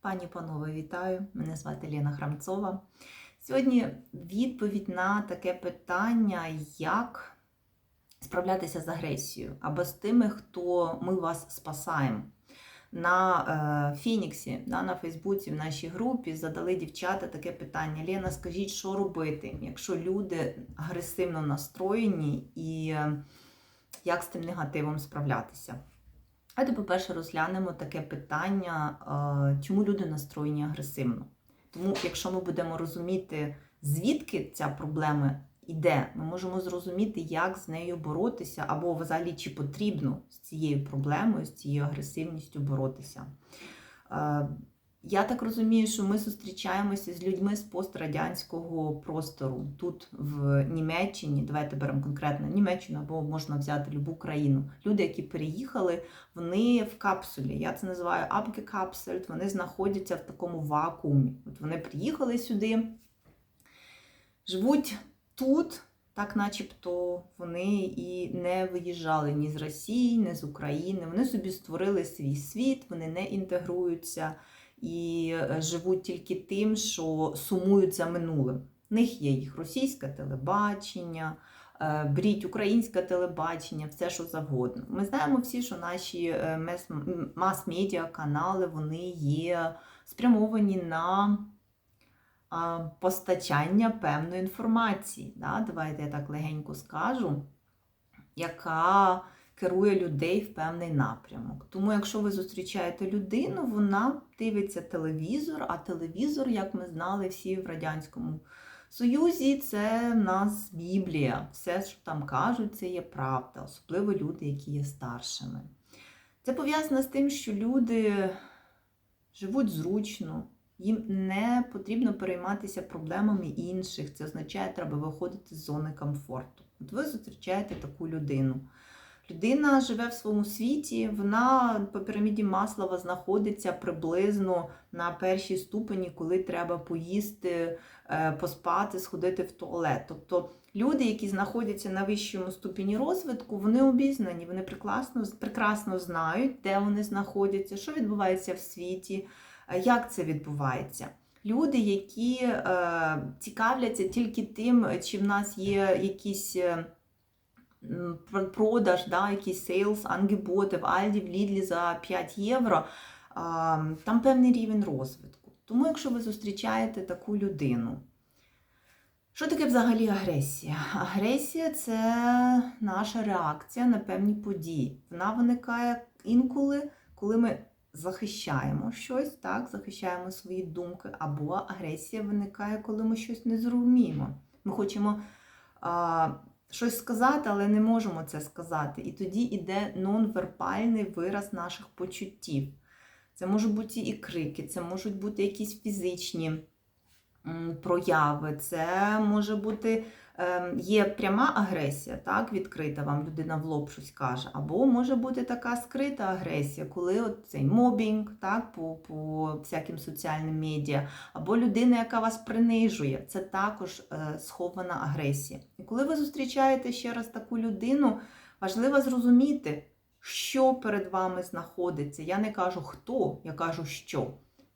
Пані панове, вітаю! Мене звати Лена Храмцова. Сьогодні відповідь на таке питання, як справлятися з агресією або з тими, хто ми вас спасаємо. На е, Фініксі, на Фейсбуці, в нашій групі задали дівчата таке питання: Лена, скажіть, що робити, якщо люди агресивно настроєні і е, як з тим негативом справлятися? Давайте, по-перше, розглянемо таке питання, е, чому люди настроєні агресивно. Тому, якщо ми будемо розуміти, звідки ця проблема йде, ми можемо зрозуміти, як з нею боротися, або взагалі чи потрібно з цією проблемою, з цією агресивністю боротися. Я так розумію, що ми зустрічаємося з людьми з пострадянського простору. Тут, в Німеччині, давайте беремо конкретно Німеччину, або можна взяти любу країну. Люди, які переїхали, вони в капсулі. Я це називаю абгекапсельт, вони знаходяться в такому вакуумі. От вони приїхали сюди, живуть тут, так начебто вони і не виїжджали ні з Росії, ні з України. Вони собі створили свій світ, вони не інтегруються і е, живуть тільки тим, що сумують за минулим. В них є їх російське телебачення, е, бріть українське телебачення, все що завгодно. Ми знаємо всі, що наші е, мас-медіа канали вони є спрямовані на постачання певної інформації. Да? Давайте я так легенько скажу, яка керує людей в певний напрямок. Тому, якщо ви зустрічаєте людину, вона дивиться телевізор, а телевізор, як ми знали всі в Радянському Союзі, це в нас Біблія. Все, що там кажуть, це є правда, особливо люди, які є старшими. Це пов'язано з тим, що люди живуть зручно. Їм не потрібно перейматися проблемами інших. Це означає, треба виходити з зони комфорту. От ви зустрічаєте таку людину. Людина живе в своєму світі, вона по піраміді Маслова знаходиться приблизно на першій ступені, коли треба поїсти, е, поспати, сходити в туалет. Тобто люди, які знаходяться на вищому ступені розвитку, вони обізнані, вони прекрасно, прекрасно знають, де вони знаходяться, що відбувається в світі. Як це відбувається? Люди, які е, цікавляться тільки тим, чи в нас є якісь е, продаж, да, якісь сейлс, ангеботи в Альді, в Лідлі за 5 євро, там певний рівень розвитку. Тому, якщо ви зустрічаєте таку людину, що таке взагалі агресія? Агресія це наша реакція на певні події. Вона виникає інколи, коли ми захищаємо щось, так, захищаємо свої думки, або агресія виникає, коли ми щось не зрозуміємо. Ми хочемо щось сказати, але не можемо це сказати. І тоді йде нонвербальний вираз наших почуттів. Це можуть бути і крики, це можуть бути якісь фізичні прояви, це може бути є пряма агресія, так, відкрита вам людина в лоб щось каже, або може бути така скрита агресія, коли от цей мобінг так, по по всяким соціальним медіа, або людина, яка вас принижує, це також е, схована агресія. І коли ви зустрічаєте ще раз таку людину, важливо зрозуміти, що перед вами знаходиться. Я не кажу хто, я кажу що.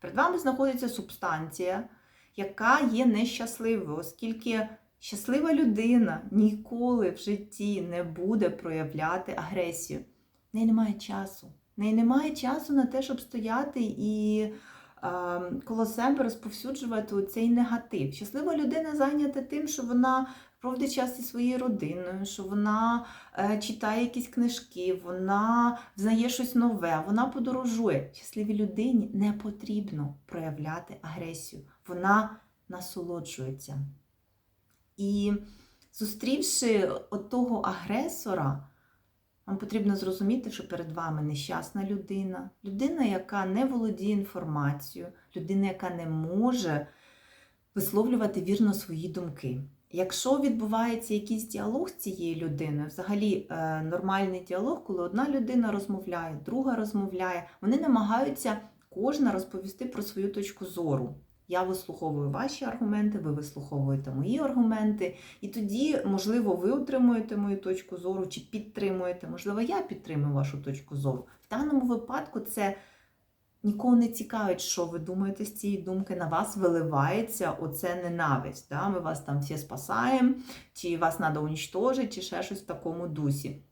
Перед вами знаходиться субстанція, яка є нещасливою, оскільки. Щаслива людина ніколи в житті не буде проявляти агресію. В неї немає часу. В неї немає часу на те, щоб стояти і е, коло себе розповсюджувати цей негатив. Щаслива людина зайнята тим, що вона проводить час зі своєю родиною, що вона е, читає якісь книжки, вона знає щось нове, вона подорожує. Щасливій людині не потрібно проявляти агресію. Вона насолоджується. І зустрівши того агресора, вам потрібно зрозуміти, що перед вами нещасна людина, людина, яка не володіє інформацією, людина, яка не може висловлювати вірно свої думки. Якщо відбувається якийсь діалог з цією людиною, взагалі е, нормальний діалог, коли одна людина розмовляє, друга розмовляє, вони намагаються кожна розповісти про свою точку зору. Я вислуховую ваші аргументи, ви вислуховуєте мої аргументи, і тоді, можливо, ви отримуєте мою точку зору чи підтримуєте, можливо, я підтримую вашу точку зору. В даному випадку це нікого не цікавить, що ви думаєте з цієї думки, на вас виливається оце ненависть. Да? Ми вас там всі спасаємо, чи вас треба унічтожити, чи ще щось в такому дусі.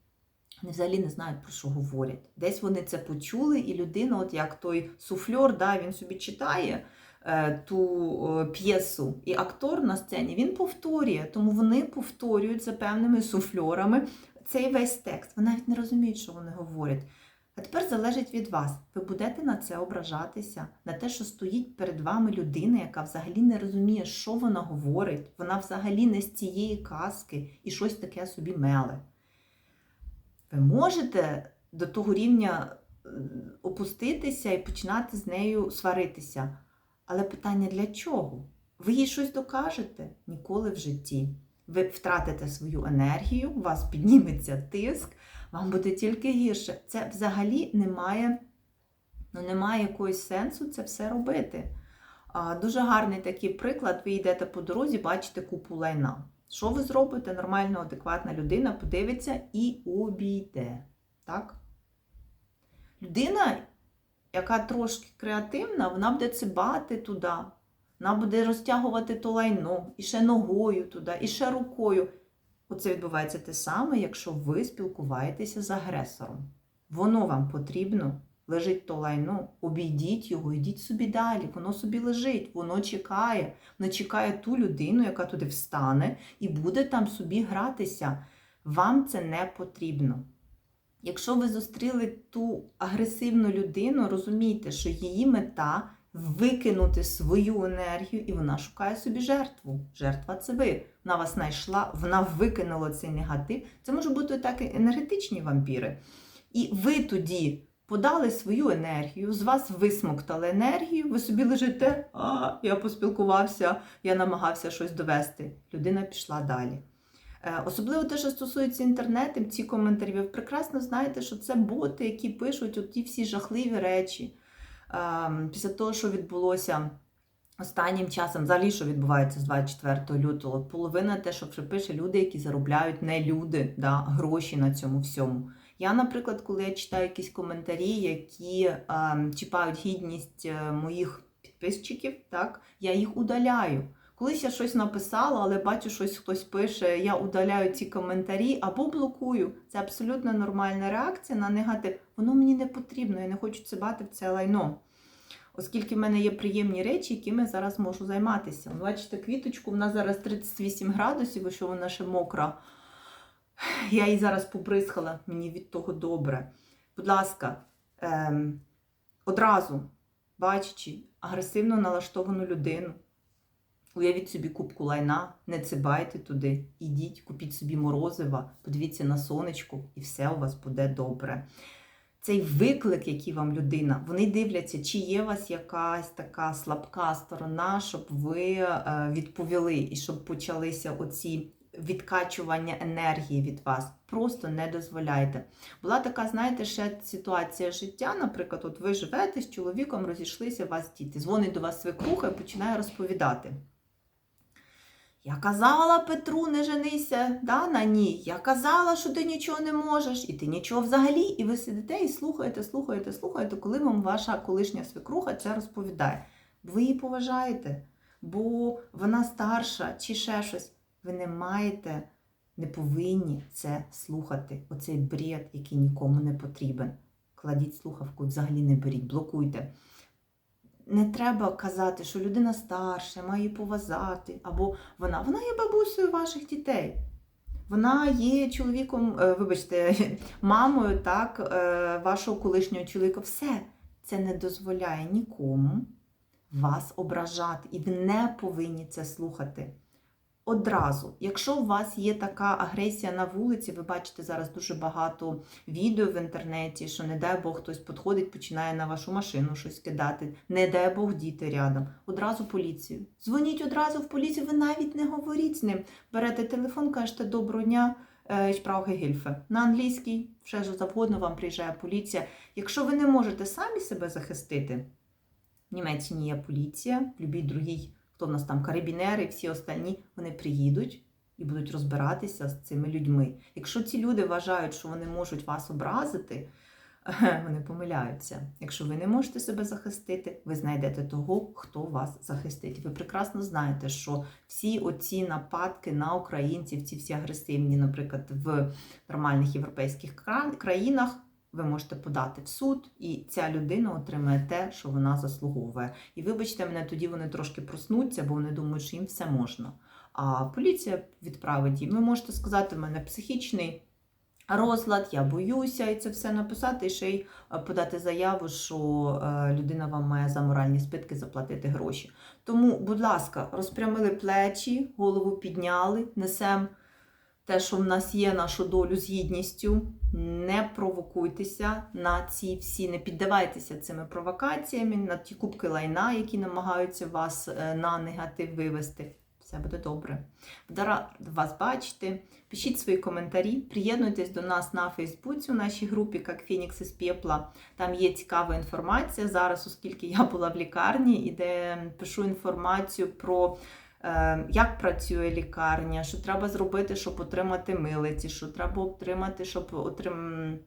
Вони взагалі не знають, про що говорять. Десь вони це почули, і людина, от як той суфльор, да, він собі читає ту е, п'єсу, і актор на сцені він повторює, тому вони повторюють за певними суфльорами цей весь текст. Вони навіть не розуміють, що вони говорять. А тепер залежить від вас. Ви будете на це ображатися, на те, що стоїть перед вами людина, яка взагалі не розуміє, що вона говорить. Вона взагалі не з цієї казки і щось таке собі меле. Ви можете до того рівня е, опуститися і починати з нею сваритися. Але питання для чого? Ви їй щось докажете ніколи в житті. Ви втратите свою енергію, у вас підніметься тиск, вам буде тільки гірше. Це взагалі немає, ну, немає якогось сенсу це все робити. А, Дуже гарний такий приклад. Ви йдете по дорозі, бачите купу лайна. Що ви зробите? Нормально, адекватна людина подивиться і обійде. Так? Людина, яка трошки креативна, вона буде цибати туди. Вона буде розтягувати то лайно, і ще ногою туди, і ще рукою. Оце відбувається те саме, якщо ви спілкуваєтеся з агресором. Воно вам потрібно, лежить то лайно, обійдіть його, йдіть собі далі. Воно собі лежить, воно чекає. Воно чекає ту людину, яка туди встане, і буде там собі гратися. Вам це не потрібно. Якщо ви зустріли ту агресивну людину, розумійте, що її мета викинути свою енергію, і вона шукає собі жертву. Жертва це ви. Вона вас знайшла, вона викинула цей негатив. Це може бути так і енергетичні вампіри. І ви тоді подали свою енергію, з вас висмоктали енергію, ви собі лежите, а я поспілкувався, я намагався щось довести. Людина пішла далі. Е, Особливо те, що стосується інтернету, ці коментарі, ви прекрасно знаєте, що це боти, які пишуть оті всі жахливі речі. Ем, Після того, що відбулося останнім часом, взагалі, що відбувається з 24 лютого, половина те, що пише люди, які заробляють не люди, да, гроші на цьому всьому. Я, наприклад, коли я читаю якісь коментарі, які ем, чіпають гідність е, моїх підписчиків, так, я їх удаляю. Колись я щось написала, але бачу, щось хтось пише, я удаляю ці коментарі або блокую. Це абсолютно нормальна реакція на негатив. Воно мені не потрібно, я не хочу цибати в це лайно. Оскільки в мене є приємні речі, якими я зараз можу займатися. Бачите, квіточку, в нас зараз 38 градусів, що вона ще мокра. Я її зараз побризкала, мені від того добре. Будь ласка, ем, одразу бачачи агресивно налаштовану людину, Уявіть собі кубку лайна, не цибайте туди, ідіть, купіть собі морозива, подивіться на сонечку, і все у вас буде добре. Цей виклик, який вам людина, вони дивляться, чи є у вас якась така слабка сторона, щоб ви е, відповіли і щоб почалися оці відкачування енергії від вас. Просто не дозволяйте. Була така, знаєте, ще ситуація життя. Наприклад, от ви живете з чоловіком, розійшлися, у вас діти. Дзвонить до вас свекруха і починає розповідати. Я казала Петру, не женися да, на ній. Я казала, що ти нічого не можеш, і ти нічого взагалі. І ви сидите і слухаєте, слухаєте, слухаєте, коли вам ваша колишня свекруха це розповідає. Ви її поважаєте, бо вона старша чи ще щось. Ви не маєте, не повинні це слухати. Оцей бред, який нікому не потрібен. Кладіть слухавку, взагалі не беріть, блокуйте не треба казати, що людина старша, має її поважати, або вона вона є бабусею ваших дітей. Вона є чоловіком, е, вибачте, мамою так, е, вашого колишнього чоловіка. Все це не дозволяє нікому вас ображати, і ви не повинні це слухати. Одразу, якщо у вас є така агресія на вулиці, ви бачите зараз дуже багато відео в інтернеті, що, не дай Бог, хтось підходить, починає на вашу машину щось кидати, не дай Бог діти рядом. Одразу поліцію. Дзвоніть одразу в поліцію, ви навіть не говоріть з ним. Берете телефон, кажете доброго дня, Гельфе. На англійській, ще ж завгодно вам приїжджає поліція. Якщо ви не можете самі себе захистити, в Німеччині є поліція, в будь-якій другій хто в нас там карабінери, всі остальні, вони приїдуть і будуть розбиратися з цими людьми. Якщо ці люди вважають, що вони можуть вас образити, вони помиляються. Якщо ви не можете себе захистити, ви знайдете того, хто вас захистить. Ви прекрасно знаєте, що всі оці нападки на українців, ці всі агресивні, наприклад, в нормальних європейських країнах. Ви можете подати в суд, і ця людина отримає те, що вона заслуговує. І вибачте мене, тоді вони трошки проснуться, бо вони думають, що їм все можна. А поліція відправить їм. Ви можете сказати, в мене психічний розлад, я боюся, і це все написати, і ще й е, подати заяву, що е, людина вам має за моральні спитки заплатити гроші. Тому, будь ласка, розпрямили плечі, голову підняли, несемо те, що в нас є, нашу долю з гідністю. Не провокуйтеся на ці всі, не піддавайтеся цими провокаціями, на ті кубки лайна, які намагаються вас е, на негатив вивести. Все буде добре. Буду вас бачити. Пишіть свої коментарі, приєднуйтесь до нас на Фейсбуці у нашій групі як Фінікс із Пепла. Там є цікава інформація зараз, оскільки я була в лікарні, і де пишу інформацію про як працює лікарня, що треба зробити, щоб отримати милиці, що треба отримати, щоб отрим...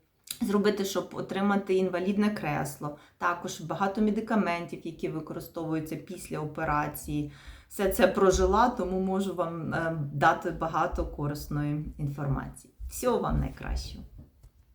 зробити, щоб отримати інвалідне кресло. Також багато медикаментів, які використовуються після операції. Все це прожила, тому можу вам е, дати багато корисної інформації. Всього вам найкращого!